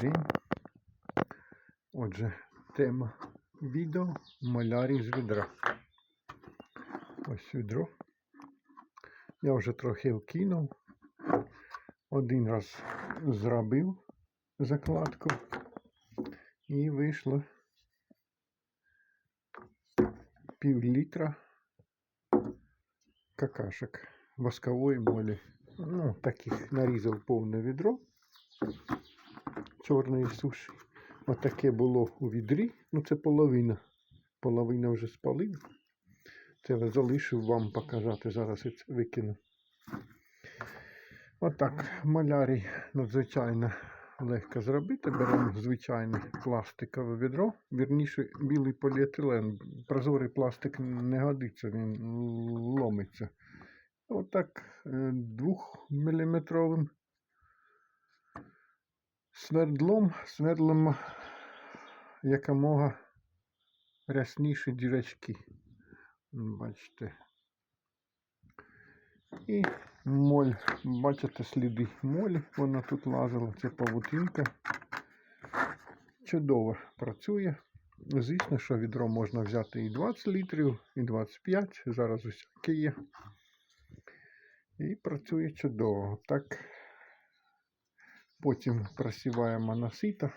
день. Отже, тема відео малярій з відра. Ось відро. Я вже трохи вкинув. Один раз зробив закладку і вийшло пів літра какашек воскової молі. Ну, таких нарізав повне відро чорної суші. Отаке було у відрі. Ну, це половина. Половина вже спалив. Це залишив вам показати. Зараз я це викину. Отак, малярій надзвичайно легко зробити. Беремо звичайне пластикове відро. Вірніше, білий поліетилен. Прозорий пластик не годиться, він ломиться. Отак двохміліметровим свердлом, свердлом якомога рясніші дірочки. Бачите. І моль. Бачите сліди молі, вона тут лазила, це павутинка. Чудово працює. Звісно, що відро можна взяти і 20 літрів, і 25, зараз усяке є. І працює чудово. Так потім просіваємо на сито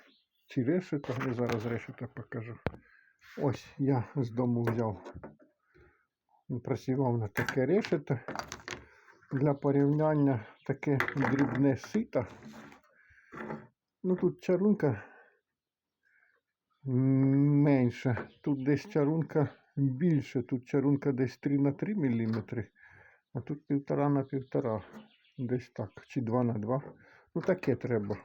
чи решето. Я зараз решето покажу. Ось я з дому взяв, просівав на таке решето. Для порівняння таке дрібне сито. Ну тут чарунка менша, тут десь чарунка більше, тут чарунка десь 3 на 3 мм, а тут півтора на півтора. Десь так, чи 2 на 2. Ну таке треба.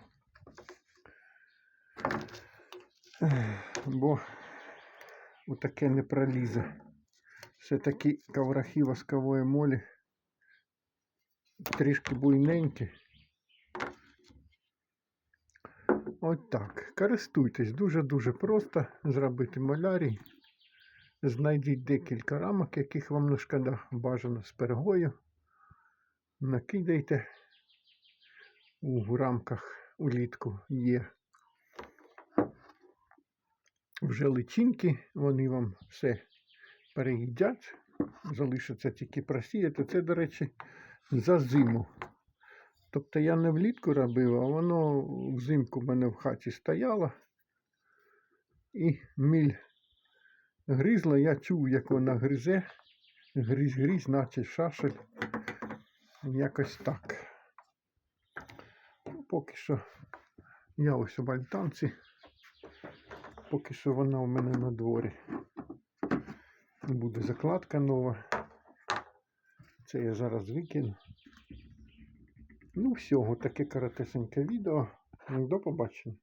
Бо отаке не пролізе. Все-таки коврахи воскової молі трішки буйненькі. От так. Користуйтесь дуже-дуже просто зробити малярій. Знайдіть декілька рамок, яких вам не шкода, бажано з пергою. Накидайте у рамках улітку є вже личинки, вони вам все переїдять, залишиться тільки просіяти. Це, до речі, за зиму. Тобто я не влітку робив, а воно взимку в мене в хаті стояло. І міль гризла, я чув, як вона гризе, грізь-грізь, наче шашель. Якось так. Поки що я ось у бальтанці. Поки що вона у мене на дворі. Буде закладка нова. Це я зараз викину. Ну, всього, таке коротесеньке відео. До побачення.